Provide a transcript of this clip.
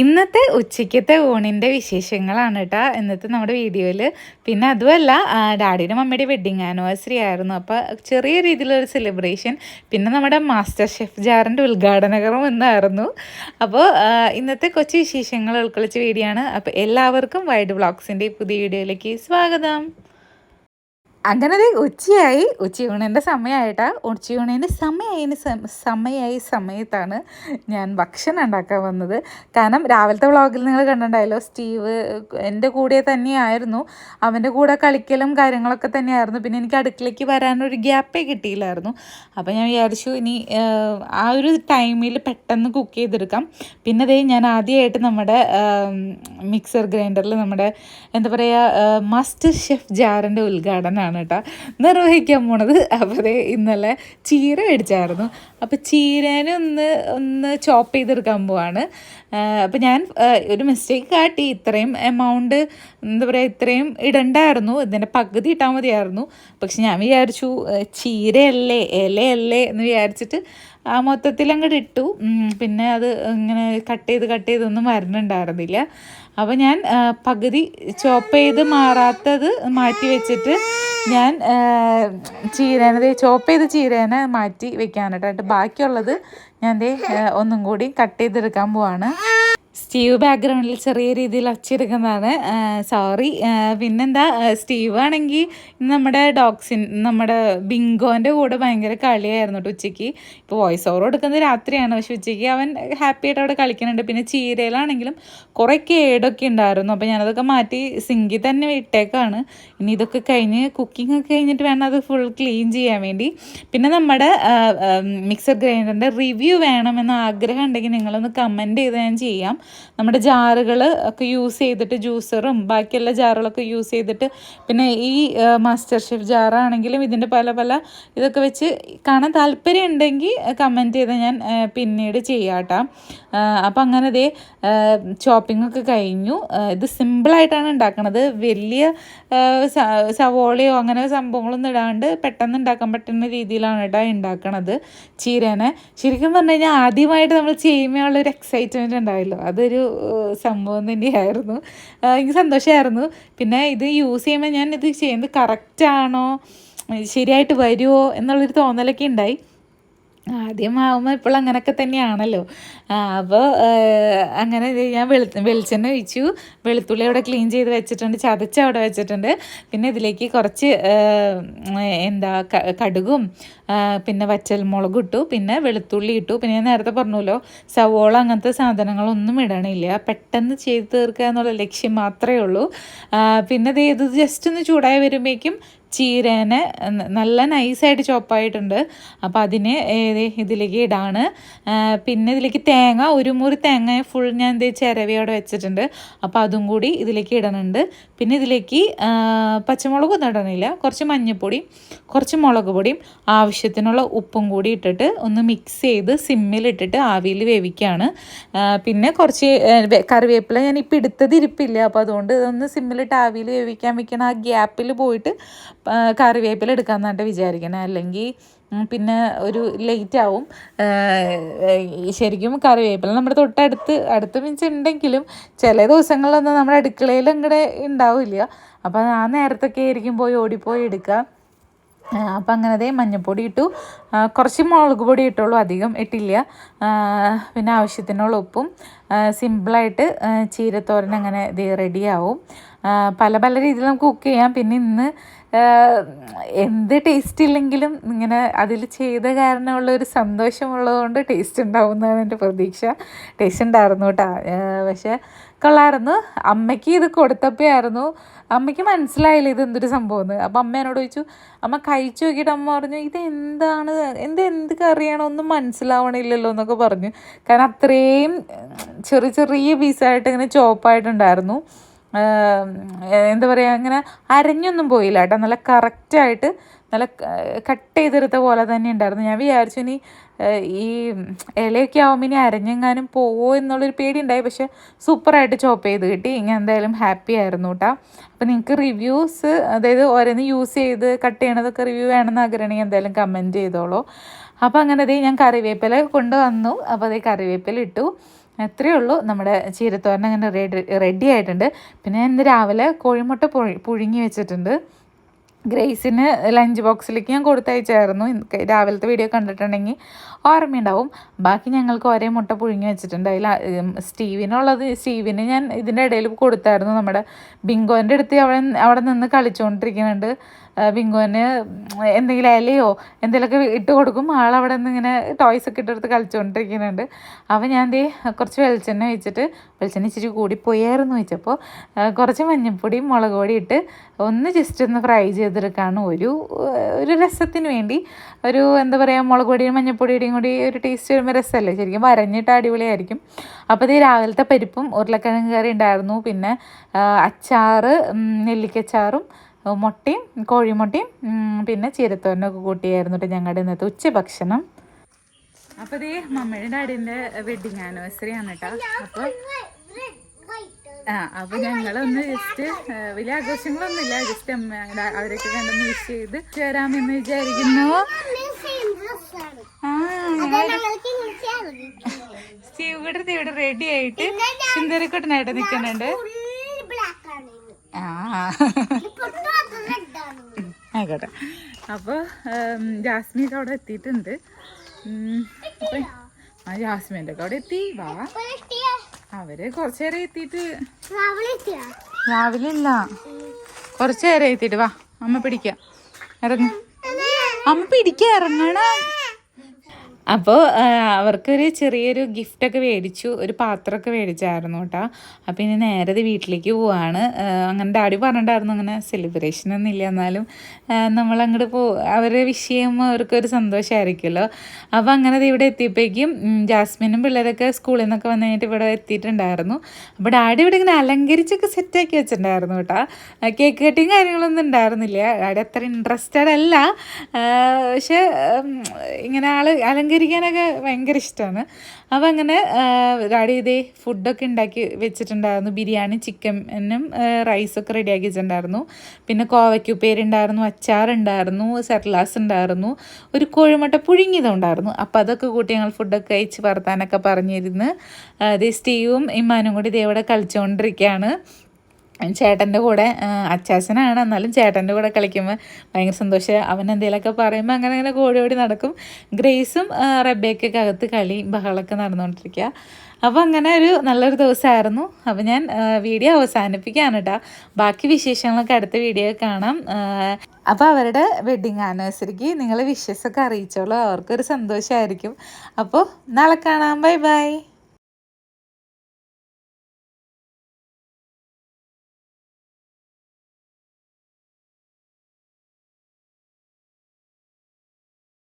ഇന്നത്തെ ഉച്ചയ്ക്കത്തെ ഊണിന്റെ വിശേഷങ്ങളാണ് കേട്ടോ ഇന്നത്തെ നമ്മുടെ വീഡിയോയിൽ. പിന്നെ അതുമല്ല ഡാഡിയുടെ മമ്മിയുടെ വെഡ്ഡിങ് ആനിവേഴ്സറി ആയിരുന്നു. അപ്പോൾ ചെറിയ രീതിയിലൊരു സെലിബ്രേഷൻ പിന്നെ നമ്മുടെ മാസ്റ്റർ ഷെഫ് ജാറിന്റെ ഉദ്ഘാടനകരം എന്നായിരുന്നു. അപ്പോൾ ഇന്നത്തെ കൊച്ചു വിശേഷങ്ങൾ ഉൾക്കൊള്ളിച്ച വീഡിയോ ആണ്. അപ്പോൾ എല്ലാവർക്കും വൈഡ് വ്ളോഗ്സിന്റെ പുതിയ വീഡിയോയിലേക്ക് സ്വാഗതം. അങ്ങനെ ദേ ഉച്ചയായി. ഉച്ചയൂണിന്റെ സമയമായിട്ടാ ഉച്ചയൂണിന്റെ സമയമായതിന് സമയമായി സമയത്താണ് ഞാൻ ഭക്ഷണം ഉണ്ടാക്കാൻ വന്നത്. കാരണം രാവിലത്തെ വ്ളോഗിൽ നിങ്ങൾ കണ്ടിട്ടുണ്ടായല്ലോ സ്റ്റീവ് എന്റെ കൂടെ തന്നെയായിരുന്നു. അവന്റെ കൂടെ കളിക്കലും കാര്യങ്ങളൊക്കെ തന്നെയായിരുന്നു. പിന്നെ എനിക്ക് അടുക്കളയ്ക്ക് വരാനൊരു ഗ്യാപ്പേ കിട്ടിയില്ലായിരുന്നു. അപ്പോൾ ഞാൻ വിചാരിച്ചു ഇനി ആ ഒരു ടൈമിൽ പെട്ടെന്ന് കുക്ക് ചെയ്തെടുക്കാം. പിന്നെ അതേ ഞാൻ ആദ്യമായിട്ട് നമ്മുടെ മിക്സർ ഗ്രൈൻഡറിൽ നമ്മുടെ എന്താ പറയുക മാസ്റ്റർ ഷെഫ് ജാറിന്റെ ഉദ്ഘാടനമാണ് കേട്ടോ. നിർവഹിക്കാൻ പോണത്. അപ്പോൾ ഇന്നലെ ചീര മേടിച്ചായിരുന്നു. അപ്പോൾ ചീരനെ ഒന്ന് ഒന്ന് ചോപ്പ് ചെയ്തെടുക്കാൻ പോവാണ്. അപ്പോൾ ഞാൻ ഒരു മിസ്റ്റേക്ക് കാട്ടി. ഇത്രയും എമൗണ്ട് എന്താ പറയുക ഇത്രയും ഇടണ്ടായിരുന്നു. ഇതിന്റെ പകുതി ഇട്ടാൽ മതിയായിരുന്നു. പക്ഷെ ഞാൻ വിചാരിച്ചു ചീരയല്ലേ ഇലയല്ലേ എന്ന് വിചാരിച്ചിട്ട് ആ മൊത്തത്തിൽ അങ്ങോട്ട് ഇട്ടു. പിന്നെ അത് ഇങ്ങനെ കട്ട് ചെയ്ത് കട്ട് ചെയ്തൊന്നും വരണുണ്ടായിരുന്നില്ല. അപ്പോൾ ഞാൻ പകുതി ചോപ്പ് ചെയ്ത് മാറാത്തത് മാറ്റി വെച്ചിട്ട് ഞാൻ ചീരേനത് ചോപ്പ് ചെയ്ത് ചീരേനെ മാറ്റി വെക്കാനായിട്ട്. ബാക്കിയുള്ളത് ഞാൻ ദേ ഒന്നും കൂടി കട്ട് ചെയ്തെടുക്കാൻ പോവാണ്. സ്റ്റീവ് ബാക്ക്ഗ്രൗണ്ടിൽ ചെറിയ രീതിയിൽ അച്ചിരിക്കുന്നതാണ് സോറി. പിന്നെന്താ? സ്റ്റീവ് ആണെങ്കിൽ നമ്മുടെ ഡോഗ്സിൻ നമ്മുടെ ബിങ്കോന്റെ കൂടെ ഭയങ്കര കളിയായിരുന്നു കേട്ടോ ഉച്ചയ്ക്ക്. ഇപ്പോൾ വോയിസ് ഓവർ കൊടുക്കുന്നത് രാത്രിയാണ്. പക്ഷെ ഉച്ചയ്ക്ക് അവൻ ഹാപ്പി ആയിട്ട് അവിടെ കളിക്കുന്നുണ്ട്. പിന്നെ ചീരയിലാണെങ്കിലും കുറേ കേടൊക്കെ ഉണ്ടായിരുന്നു. അപ്പോൾ ഞാനതൊക്കെ മാറ്റി സിങ്കിൽ തന്നെ ഇട്ടേക്കാണ്. ഇനി ഇതൊക്കെ കഴിഞ്ഞ് കുക്കിംഗ് ഒക്കെ കഴിഞ്ഞിട്ട് വേണം അത് ഫുൾ ക്ലീൻ ചെയ്യാൻ വേണ്ടി. പിന്നെ നമ്മുടെ മിക്സർ ഗ്രൈൻഡറിന്റെ റിവ്യൂ വേണമെന്ന് ആഗ്രഹം ഉണ്ടെങ്കിൽ നിങ്ങളൊന്ന് കമന്റ് ചെയ്ത് ഞാൻ ചെയ്യാം. നമ്മുടെ ജാറുകൾ ഒക്കെ യൂസ് ചെയ്തിട്ട് ജ്യൂസറും ബാക്കിയുള്ള ജാറുകളൊക്കെ യൂസ് ചെയ്തിട്ട് പിന്നെ ഈ മാസ്റ്റർ ഷെഫ് ജാറാണെങ്കിലും ഇതിന്റെ പല പല ഇതൊക്കെ വെച്ച് കാണാൻ താല്പര്യം ഉണ്ടെങ്കിൽ കമന്റ് ചെയ്ത് ഞാൻ പിന്നീട് ചെയ്യാട്ടോ. അപ്പം അങ്ങനെ ദേ ചോപ്പിംഗ് ഒക്കെ കഴിഞ്ഞു. ഇത് സിമ്പിളായിട്ടാണ് ഉണ്ടാക്കുന്നത് വലിയ സവോളയോ അങ്ങനെ സംഭവങ്ങളൊന്നും ഇടാണ്ട് പെട്ടെന്ന് ഉണ്ടാക്കാൻ പറ്റുന്ന രീതിയിലാണ് കേട്ടോ ഉണ്ടാക്കണത് ചീരനെ. ശരിക്കും പറഞ്ഞു കഴിഞ്ഞാൽ ആദ്യമായിട്ട് നമ്മൾ ചെയ്യുമ്പോൾ ഉള്ളൊരു എക്സൈറ്റ്മെന്റ് ഉണ്ടായല്ലോ അതൊരു സംഭവം തന്നെയായിരുന്നു. എനിക്ക് സന്തോഷമായിരുന്നു പിന്നെ ഇത് യൂസ് ചെയ്യുമ്പോൾ ഞാൻ ഇത് ചെയ്യുന്നത് കറക്റ്റാണോ ശരിയായിട്ട് വരുമോ എന്നുള്ളൊരു തോന്നലൊക്കെ ഉണ്ടായി. ആദ്യം ആവുമ്പോൾ ഇപ്പോൾ അങ്ങനെയൊക്കെ തന്നെയാണല്ലോ അപ്പോൾ അങ്ങനെ ഞാൻ വെളു വെളിച്ചെണ്ണ ഒഴിച്ചു. വെളുത്തുള്ളി അവിടെ ക്ലീൻ ചെയ്ത് വെച്ചിട്ടുണ്ട്. ചതച്ച് അവിടെ വെച്ചിട്ടുണ്ട്. പിന്നെ ഇതിലേക്ക് കുറച്ച് എന്താ കടുകും പിന്നെ വറ്റൽമുളകും ഇട്ടു. പിന്നെ വെളുത്തുള്ളി ഇട്ടു. പിന്നെ ഞാൻ നേരത്തെ പറഞ്ഞല്ലോ സവോള അങ്ങനത്തെ സാധനങ്ങളൊന്നും ഇടണില്ല. പെട്ടെന്ന് ചെയ്ത് തീർക്കുക എന്നുള്ള ലക്ഷ്യം മാത്രമേ ഉള്ളൂ. പിന്നെ ഇത് ജസ്റ്റ് ഒന്ന് ചൂടായി വരുമ്പോഴേക്കും ചീരേനെ നല്ല നൈസായിട്ട് ചോപ്പായിട്ടുണ്ട്. അപ്പോൾ അതിന് ഇതിലേക്ക് ഇടാണ്. പിന്നെ ഇതിലേക്ക് തേങ്ങ ഒരു മുറി തേങ്ങ ഫുൾ ഞാൻ എന്ത് ചിരവിയോടെ വെച്ചിട്ടുണ്ട്. അപ്പോൾ അതും കൂടി ഇതിലേക്ക് ഇടണുണ്ട്. പിന്നെ ഇതിലേക്ക് പച്ചമുളകൊന്നും ഇടണില്ല. കുറച്ച് മഞ്ഞൾപ്പൊടിയും കുറച്ച് മുളക് പൊടിയും ആവശ്യത്തിനുള്ള ഉപ്പും കൂടി ഇട്ടിട്ട് ഒന്ന് മിക്സ് ചെയ്ത് സിമ്മിലിട്ടിട്ട് ആവിയിൽ വേവിക്കുകയാണ് പിന്നെ കുറച്ച് കറിവേപ്പില ഞാൻ ഇപ്പോൾ എടുത്തത് ഇരിപ്പില്ല അപ്പോൾ അതുകൊണ്ട് ഇതൊന്ന് സിമ്മിലിട്ട് ആവിയിൽ വേവിക്കാൻ വെക്കണം ആ ഗ്യാപ്പിൽ പോയിട്ട് കറിവേപ്പില എടുക്കാമെന്നാണ് വിചാരിക്കണേ. അല്ലെങ്കിൽ പിന്നെ ഒരു ലേറ്റ് ആവും. ശരിക്കും കറിവേപ്പില നമ്മുടെ തൊട്ടടുത്ത് അടുത്ത് മീൻസ് ഉണ്ടെങ്കിലും ചില ദിവസങ്ങളിലൊന്നും നമ്മുടെ അടുക്കളയിൽ അങ്ങടെ ഉണ്ടാവില്ല അപ്പോൾ ആ നേരത്തൊക്കെ ആയിരിക്കും പോയി ഓടിപ്പോയി എടുക്കുക അപ്പം അങ്ങനത്തെ മഞ്ഞൾപ്പൊടി ഇട്ടു. കുറച്ച് മുളക് പൊടി ഇട്ടുള്ളൂ അധികം ഇട്ടില്ല. പിന്നെ ആവശ്യത്തിനുള്ള ഉപ്പും സിമ്പിളായിട്ട് ചീരത്തോരൻ അങ്ങനെ ഇത് റെഡിയാവും പല പല രീതിയിൽ നമുക്ക് കുക്ക് ചെയ്യാം. പിന്നെ ഇന്ന് എന്ത് ടേസ്റ്റ് ഇല്ലെങ്കിലും ഇങ്ങനെ അതിൽ ചെയ്ത കാരണമുള്ള ഒരു സന്തോഷമുള്ളതുകൊണ്ട് ടേസ്റ്റ് ഉണ്ടാവും എന്നാണ് എന്റെ പ്രതീക്ഷ. ടേസ്റ്റ് ഉണ്ടായിരുന്നു കേട്ടോ പക്ഷേ കൊള്ളായിരുന്നു അമ്മയ്ക്ക് ഇത് കൊടുത്തപ്പോയായിരുന്നു. അമ്മയ്ക്ക് മനസ്സിലായില്ല ഇത് എന്തൊരു സംഭവം എന്ന് അപ്പം അമ്മ എന്നോട് ചോദിച്ചു അമ്മ കഴിച്ചു നോക്കിയിട്ട് അമ്മ പറഞ്ഞു ഇത് എന്താണ്? എന്ത് എന്ത് കറിയാണോ? ഒന്നും മനസ്സിലാവണില്ലല്ലോ എന്നൊക്കെ പറഞ്ഞു. കാരണം അത്രയും ചെറിയ ചെറിയ പീസായിട്ട് ഇങ്ങനെ ചോപ്പായിട്ടുണ്ടായിരുന്നു എന്താ പറയുക അങ്ങനെ അരഞ്ഞൊന്നും പോയില്ല കേട്ടോ. നല്ല കറക്റ്റായിട്ട് നല്ല കട്ട് ചെയ്തെടുത്ത പോലെ തന്നെ ഉണ്ടായിരുന്നു. ഞാൻ വിചാരിച്ചു ഇനി ഈ ഇലയൊക്കെ ആവുമ്പോൾ ഇനി അരഞ്ഞെങ്ങാനും പോവോ എന്നുള്ളൊരു പേടി ഉണ്ടായി പക്ഷെ സൂപ്പറായിട്ട് ചോപ്പ് ചെയ്ത് കിട്ടി. ഞാൻ എന്തായാലും ഹാപ്പി ആയിരുന്നു കേട്ടോ അപ്പോൾ നിങ്ങൾക്ക് റിവ്യൂസ് അതായത് ഓരോന്ന് യൂസ് ചെയ്ത് കട്ട് ചെയ്യണതൊക്കെ റിവ്യൂ വേണമെന്ന് ആഗ്രഹമാണെങ്കിൽ എന്തായാലും കമന്റ് ചെയ്തോളൂ. അപ്പോൾ അങ്ങനെ ദേ ഞാൻ കറിവേപ്പില കൊണ്ടുവന്നു. അപ്പോൾ അതേ കറിവേപ്പില ഇട്ടു. അത്രയേ ഉള്ളൂ. നമ്മുടെ ചീരത്തോരൻ അങ്ങനെ റെഡി റെഡി ആയിട്ടുണ്ട്. പിന്നെ ഇന്ന് രാവിലെ കോഴിമുട്ട പുഴി പുഴുങ്ങി വെച്ചിട്ടുണ്ട്. ഗ്രേസിന് ലഞ്ച് ബോക്സിലേക്ക് ഞാൻ കൊടുത്തയച്ചായിരുന്നു. രാവിലത്തെ വീഡിയോ കണ്ടിട്ടുണ്ടെങ്കിൽ ഓർമ്മയുണ്ടാവും. ബാക്കി ഞങ്ങൾക്ക് ഒരേ മുട്ട പുഴുങ്ങി വെച്ചിട്ടുണ്ട്. അതിൽ സ്റ്റീവിനുള്ളത് സ്റ്റീവിന് ഞാൻ ഇതിന്റെ ഇടയിൽ കൊടുത്തായിരുന്നു. നമ്മുടെ ബിങ്കോന്റെ അടുത്ത് അവിടെ അവിടെ നിന്ന് കളിച്ചുകൊണ്ടിരിക്കുന്നുണ്ട്. ആ, ബിങ്കോന് എന്തെങ്കിലും ഇലയോ എന്തെങ്കിലുമൊക്കെ ഇട്ട് കൊടുക്കും. ആൾ അവിടെ നിന്ന് ഇങ്ങനെ ടോയ്സ് ഒക്കെ ഇട്ടെടുത്ത് കളിച്ചുകൊണ്ടിരിക്കുന്നുണ്ട് അപ്പോൾ ഞാൻ എന്തേ കുറച്ച് വെളിച്ചെണ്ണ വെച്ചിട്ട് വെളിച്ചെണ്ണ ഇച്ചിരി കൂടിപ്പോയായിരുന്നു വെച്ചപ്പോൾ കുറച്ച് മഞ്ഞൾപ്പൊടി മുളക് പൊടി ഇട്ട് ഒന്ന് ജസ്റ്റ് ഒന്ന് ഫ്രൈ ചെയ്തെടുക്കാണ്. ഒരു ഒരു രസത്തിന് വേണ്ടി. ഒരു എന്താ പറയുക മുളക് പൊടിയും മഞ്ഞൾപ്പൊടിയുടെയും കൂടി ഒരു ടേസ്റ്റ് വരുമ്പോൾ രസമല്ലേ ശരിക്കും വരഞ്ഞിട്ട് അടിപൊളിയായിരിക്കും. അപ്പോൾ ഇത് രാവിലത്തെ പരിപ്പും ഉരുളക്കിഴങ്ങ് കറി ഉണ്ടായിരുന്നു. പിന്നെ അച്ചാറ് നെല്ലിക്കച്ചാറും മുട്ടയും കോഴിമുട്ടയും പിന്നെ ചീരത്തോരനൊക്കെ കൂട്ടിയായിരുന്നു കേട്ടോ ഞങ്ങളുടെ ഇന്നത്തെ ഉച്ചഭക്ഷണം. അപ്പോൾ ഇതേ മമ്മയുടെ ഡാഡിന്റെ വെഡിങ് ആനിവേഴ്സറി ആണ് കേട്ടോ അപ്പോൾ ആ അപ്പോൾ ഞങ്ങളൊന്ന് ജസ്റ്റ് വലിയ ആഘോഷങ്ങളൊന്നുമില്ല. ജസ്റ്റ് അമ്മ അവരൊക്കെ കണ്ടൊന്ന് വിഷ് ചെയ്ത് ചേരാമെന്ന് വിചാരിക്കുന്നു. കൂടെ ഇവിടെ റെഡി ആയിട്ട് സുന്ദരക്കോട്ടനായിട്ട് നിൽക്കുന്നുണ്ട് ആയിക്കോട്ടെ. അപ്പോൾ ജാസ്മിയൊക്കെ അവിടെ എത്തിയിട്ടുണ്ട്. ആ ജാസ്മിന്റെ ഒക്കെ അവിടെ എത്തി. വാ. അവർ കുറച്ചേരെ എത്തിയിട്ട് രാവിലെ ഇല്ല കുറച്ചു എത്തിയിട്ട് വാ. അമ്മ പിടിക്ക. ഇറങ്ങ. അമ്മ. പിടിക്കാൻ ഇറങ്ങണം. അപ്പോൾ അവർക്കൊരു ചെറിയൊരു ഗിഫ്റ്റൊക്കെ മേടിച്ചു ഒരു പാത്രമൊക്കെ മേടിച്ചായിരുന്നു കേട്ടോ. അപ്പോൾ ഇനി നേരെ ഇത് വീട്ടിലേക്ക് പോവാണ്. അങ്ങനെ ഡാഡി പറഞ്ഞിട്ടായിരുന്നു അങ്ങനെ സെലിബ്രേഷൻ ഒന്നും ഇല്ല എന്നാലും നമ്മൾ നമ്മളങ്ങോട്ട് പോ അവരെ വിഷ് ചെയ്യുമ്പോൾ അവർക്കൊരു സന്തോഷമായിരിക്കുമല്ലോ അപ്പോൾ അങ്ങനെ ഇവിടെ എത്തിയപ്പോഴേക്കും ജാസ്മിനും പിള്ളേരൊക്കെ സ്കൂളിൽ നിന്നൊക്കെ വന്നു കഴിഞ്ഞിട്ട് ഇവിടെ എത്തിയിട്ടുണ്ടായിരുന്നു. അപ്പോൾ ഡാഡി ഇവിടെ ഇങ്ങനെ അലങ്കരിച്ചൊക്കെ സെറ്റാക്കി വെച്ചിട്ടുണ്ടായിരുന്നു കേട്ടോ. കേക്ക് കട്ടിങ് കാര്യങ്ങളൊന്നും ഉണ്ടായിരുന്നില്ല. ഡാഡി അത്ര ഇൻട്രസ്റ്റഡ് അല്ല. പക്ഷേ ഇങ്ങനെ ആൾ ആൾ അലങ്കരിക്കാനൊക്കെ ഭയങ്കര ഇഷ്ടമാണ് അപ്പോൾ അങ്ങനെ ഡാഡി ഇതേ ഫുഡൊക്കെ ഉണ്ടാക്കി വെച്ചിട്ടുണ്ടായിരുന്നു. ബിരിയാണി ചിക്കനും റൈസൊക്കെ റെഡിയാക്കി വെച്ചിട്ടുണ്ടായിരുന്നു പിന്നെ കോവയ്ക്കുപ്പേരുണ്ടായിരുന്നു അച്ചാറുണ്ടായിരുന്നു സെർലാസ് ഉണ്ടായിരുന്നു ഒരു കോഴിമുട്ട പുഴുങ്ങിയതുണ്ടായിരുന്നു അപ്പോൾ അതൊക്കെ കൂട്ടി ഞങ്ങൾ ഫുഡൊക്കെ കഴിച്ച് വർത്താനൊക്കെ പറഞ്ഞിരുന്ന്. അതേ സ്റ്റീവും ഇമ്മാനും കൂടി ദേ ഇവിടെ കളിച്ചുകൊണ്ടിരിക്കുകയാണ് ചേട്ടന്റെ കൂടെ അച്ചാച്ചനാണ്. എന്നാലും ചേട്ടന്റെ കൂടെ കളിക്കുമ്പോൾ ഭയങ്കര സന്തോഷം. അവൻ എന്തെങ്കിലുമൊക്കെ പറയുമ്പോൾ അങ്ങനെ അങ്ങനെ കോടി ഓടി നടക്കും. ഗ്രേസും ആ, റെബേക്കൊക്കെ അകത്ത് കളി ബഹളമൊക്കെ നടന്നുകൊണ്ടിരിക്കുക അപ്പോൾ അങ്ങനെ ഒരു നല്ലൊരു ദിവസമായിരുന്നു. അപ്പോൾ ഞാൻ വീഡിയോ അവസാനിപ്പിക്കുകയാണ് കേട്ടോ ബാക്കി വിശേഷങ്ങളൊക്കെ അടുത്ത വീഡിയോ കാണാം. അപ്പോൾ അവരുടെ വെഡ്ഡിങ് ആനിവേഴ്സറിക്ക് നിങ്ങൾ വിഷസ് ഒക്കെ അറിയിച്ചോളൂ. അവർക്കൊരു സന്തോഷമായിരിക്കും അപ്പോൾ നാളെ കാണാം. Bye bye.